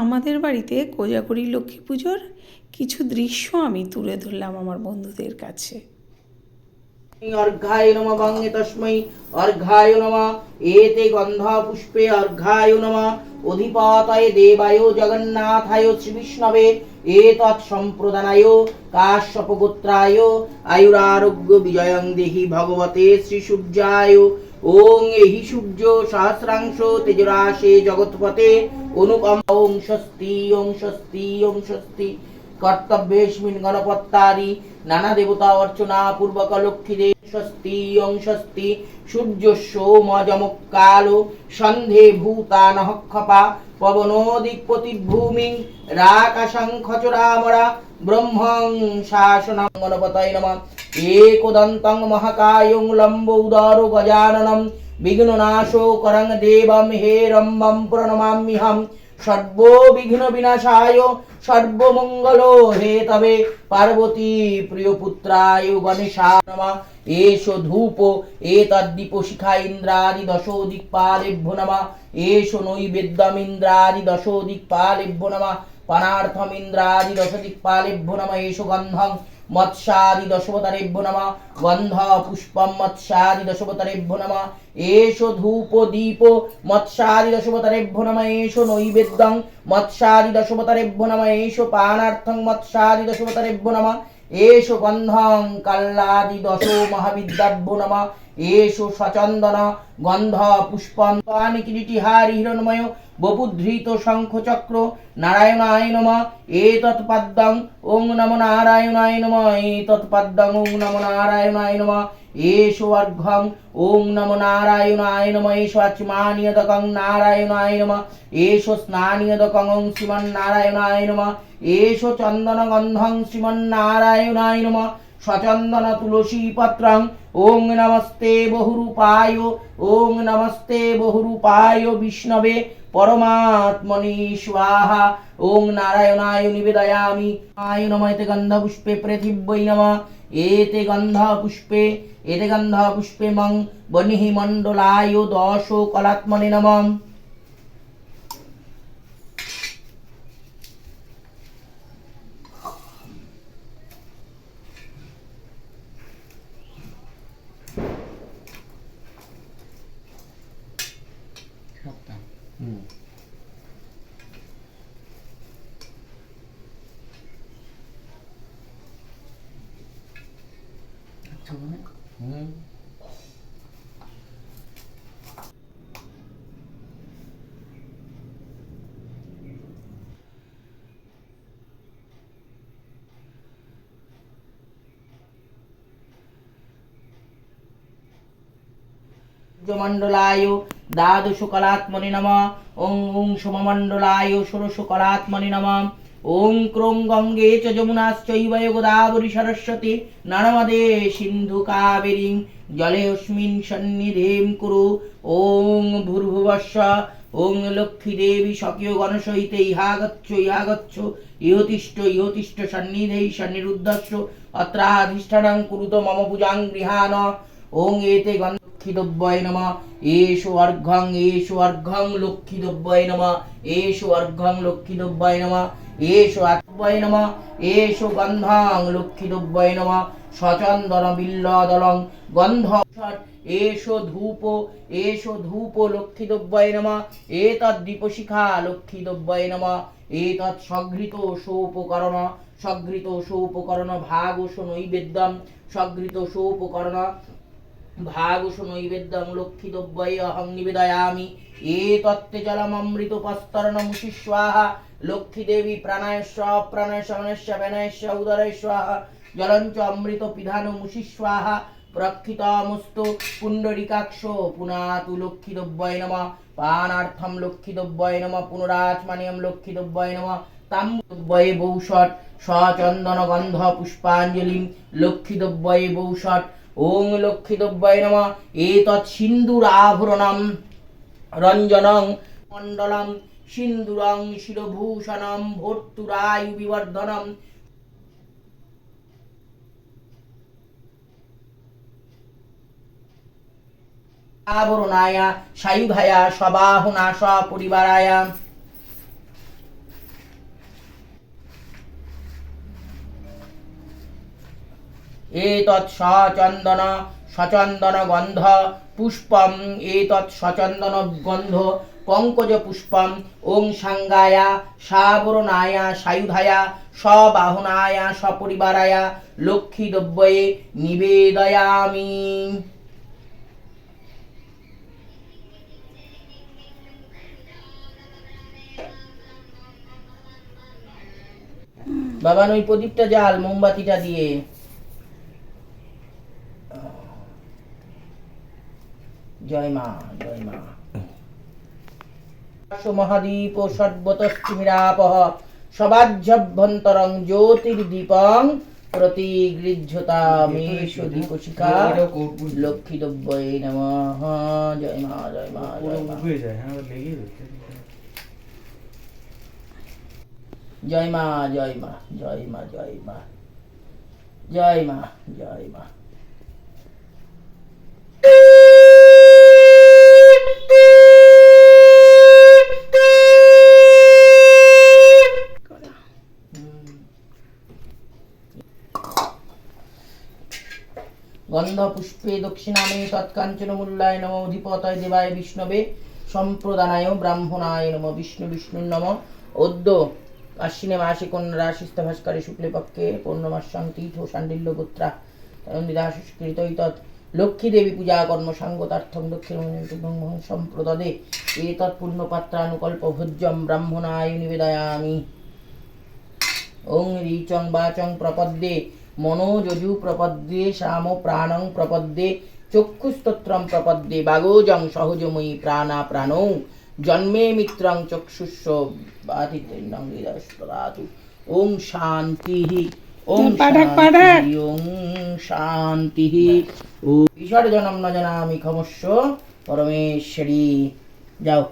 আমাদের বাড়িতে কোজাগরি লক্ষ্মী পুজোর কিছু দৃশ্য আমি তুলে ধরলাম আমার বন্ধুদের কাছে। অর্ঘায় নম গঙ্গে তস্মৈ, অর্ঘায় নম। এতে গন্ধা পুষ্পে অর্ঘায় নম। অধিপাতায় দেবায় জগন্নাথায় শ্রীবিষ্ণবে। এতৎ সম্প্রদানায় কাশ্যপগোত্রায়। আয়ুরারোগ্য বিজয়ং দেহি ভগবতে শ্রী সূর্যায় ওং এহি সূর্য সহস্রাংশ তেজরাশে জগৎপথে, অনুপম। ওং স্বস্তি ওং স্বস্তি ওং স্বস্তি। কর্তব্যেস্মিন গণপত্তারি, নানা দেবতা অর্চনা, পূর্বক লক্ষ্মী দেব স্বস্তি, ওং স্বস্তি। সূর্য সোমজমকাল সন্ধে ভূতা নহক্ষপা পবনোদিক প্রতিভূমি রাকাশং খচরামরা ব্রহ্মং শাসনং গণপতয় নমঃ। একদন্তং মহাকায়ং লম্ব গজাননম। বিঘ্ননাশো করং দেবম হে রম্বম প্রণমাম্যহম। সর্ব বিঘ্ন বিনাশায় সর্বমঙ্গল হে তবে পার্বতী প্রিয় পুত্রায় গণেশা নমা। এষ ধূপ এতদ্দীপ শিখা ইন্দ্রাদি দশো দিক্পালেভ্য নমা। এষ নৈবেদ্যম ইন্দ্রাদি দশো দিক্পালেভ্য নমা। পানার্থম ইন্দ্রাদি দশ দিক্পালেভ্য নমা এষ গন্ধং মৎস্যাদি দশবতারেভ্য নমঃ গন্ধ পুষ্পম মৎস্যাদি দশবতারেভ্য নমঃ এষ ধূপ দীপ মৎস্যাদি দশবতারেভ্য নমঃ এষ নৈবেদ্যং মৎস্যাদি দশবতারেভ্য নমঃ এষ পানার্থং মৎস্যাদি দশবতারেভ্য নমঃ এষ গন্ধং কাল্লাদি দশ মহাবিদ্যাভ্য নমঃ এষ সচন্দন গন্ধ পুষ্পম পানি কিরিটিহারি হিরণময় বপুধৃত শঙ্খ চক্র নারায়ণায় নম এতৎ পদ্মং ওং নমো নারায়ণায় নম এতৎ পদ্মং ওং নমো নারায়ণায় নম এষো অর্ঘং ওং নমো নারায়ণায় নম এষো আচমানিয়দকং নারায়ণায় নম এষো স্নানিয়দকং ওং শ্রীমন্নারায়ণায় নম এষো চন্দনগন্ধং শ্রীমন্নারায়ণায় নম সচন্দন তুলসী পত্রং, ওং নমস্তে বহুরূপায়, ওং নমস্তে বহুরূপায় বিষ্ণবে পরমাত্মনি স্বাহা, ওং নারায়ণায় নিবেদয়ামি, আয় নমতে গন্ধপুষ্পে পৃথিব্যৈ নম। এতে গন্ধপুষ্পে এতে গন্ধপুষ্পে মং বনিহি মণ্ডলায় দশ কলাত্মনে নমঃ। হুম মণ্ডলায় দ্বাদশ কলাত্মনি নম ওং ওং সমমণ্ডলায় ষোড়শ কলাত্মনি নম ওং ক্রোং গঙ্গে চ যমুনাশ্চৈব গোদাবরী সরস্বতী, নর্মদে সিন্ধু কাবেরী, জলে অস্মিন সন্নিধিম কুরু। ওং ভূর্ভুবস্ব ওং লক্ষ্মী দেবী স্বকীয় গণসহিতে ইহাগচ্ছ ইহাগচ্ছ, ইহতিষ্ঠ ইহতিষ্ঠ সন্নিধেই সন্নিরুদ্ধস্য, অত্রাধিষ্ঠানাং কুরুত মম পূজাং গৃহাণ। ওং এতে লক্ষ্মীদব্যয় নম, এষু অর্ঘং এষু অর্ঘং লক্ষ্মীদব্যয় নম, এষু অর্ঘং লক্ষ্মীদব্যয় নম। এষু আত্ময় নম এষু গন্ধং লক্ষ্মীদব্যয় নম, সচন্দন বিল্লদলং গন্ধ এষো ধূপ এষো ধূপ লক্ষ্মীদব্যয় নম এতদ্দীপশিখা লক্ষ্মীদব্যয় নম, এতৎ সঘৃত সোপকরণ সঘৃত সোপকরণ ভাগোষ নৈবেদ্যম সঘৃত সোপকরণ ভাগুষ লক্ষ্মীদব্যৈ অহং নিবেদয়ামি। এতত্তে জলমমৃত পস্তরণমুষি স্বাহা লক্ষ্মীদেবী প্রাণায়স্য প্রাণায় শমনস্য বেনয়স্য উদরয় স্বাহা জলঞ্চ অমৃত পিধানমুষি স্বাহা প্রক্ষিতমস্তু পুণ্ডরিকাক্ষ। পুনাতু লক্ষ্মীদব্যয় নম। পানার্থম লক্ষ্মীদব্যয় নম। পুনরাচমানিয়ম লক্ষ্মীদব্যয় নম। তাম্বয়ে বৌষট। সচন্দন গন্ধ পুষ্পাঞ্জলিম লক্ষ্মীদব্যয়ে বৌষট। ওং লক্ষ্মীদব্যয় নম। এতৎ সিন্দুরাভরণম রঞ্জনং মণ্ডলম। সিন্দুরং শিরভূষণম ভর্তুরায়ু বিবর্ধনম আবরণায়, সায়ুধায়া, সবাহুনা, সপরিবারায়। এতৎ সচন্দন সচন্দন গন্ধ পুষ্পম, এতৎ সচন্দন গন্ধ পঙ্কজ পুষ্পম, ওং সাঙ্গায়া সাবরণায়া সায়ুধায়া, সবাহনায়া, সপরিবারায়া, লক্ষ্মী দ্রব্যয়ে নিবেদয়ামি। বাবা ওই প্রদীপটা জাল মোমবাতিটা দিয়ে। জয় মা জয় মা। মহাদীপ জ্যোতির্দীপং প্রতিগৃহ্যতামেষ দীপশিখা লক্ষ্মী নমঃ। জয় মা জয় মা জয় মা। হয়ে হ্যাঁ জয় মা জয় মা জয় মা। জয় মা জয় মা। পুষ্পে দক্ষিণামে তৎকাঞ্চন মূল্যায় নম অধিপতয় দেবায় বিষ্ণবে সম্প্রদানায় ব্রাহ্মণায় নম বিষ্ণু বিষ্ণু নম। অদ্য আশ্বিনে মাসে কন্যা রাশিস্থ ভাস্করে শুক্লে পক্ষে পূর্ণমাসাং তীর্থ সাণ্ডিল্য গোত্রা তনন্দিদা সংস্কৃত তৎ। লক্ষ্মী দেবী পূজা কর্ম সাঙ্গতার্থম দক্ষিণ সম্প্রদদে। এতৎ পুণ্যপাত্রানুকল্প ভোজ্যম ব্রাহ্মণায় নিবেদয়ামি। ওং রিচং বাচং প্রপদ্যে। মনোযজু প্রপদ্যে শ্যাম প্রাণং প্রপদ্যে চক্ষুস্তোত্রম প্রপদ্যে বাগোজং সহজময়ী প্রাণা প্রাণৌ জন্মে মিত্রং হৃদয়স্তদাতু ওং শান্তি ওং। শান্তি ওং শান্তি। ও ঈশ্বর জনম ন জানামি ক্ষমস্য পরমেশ্বরী। যাও।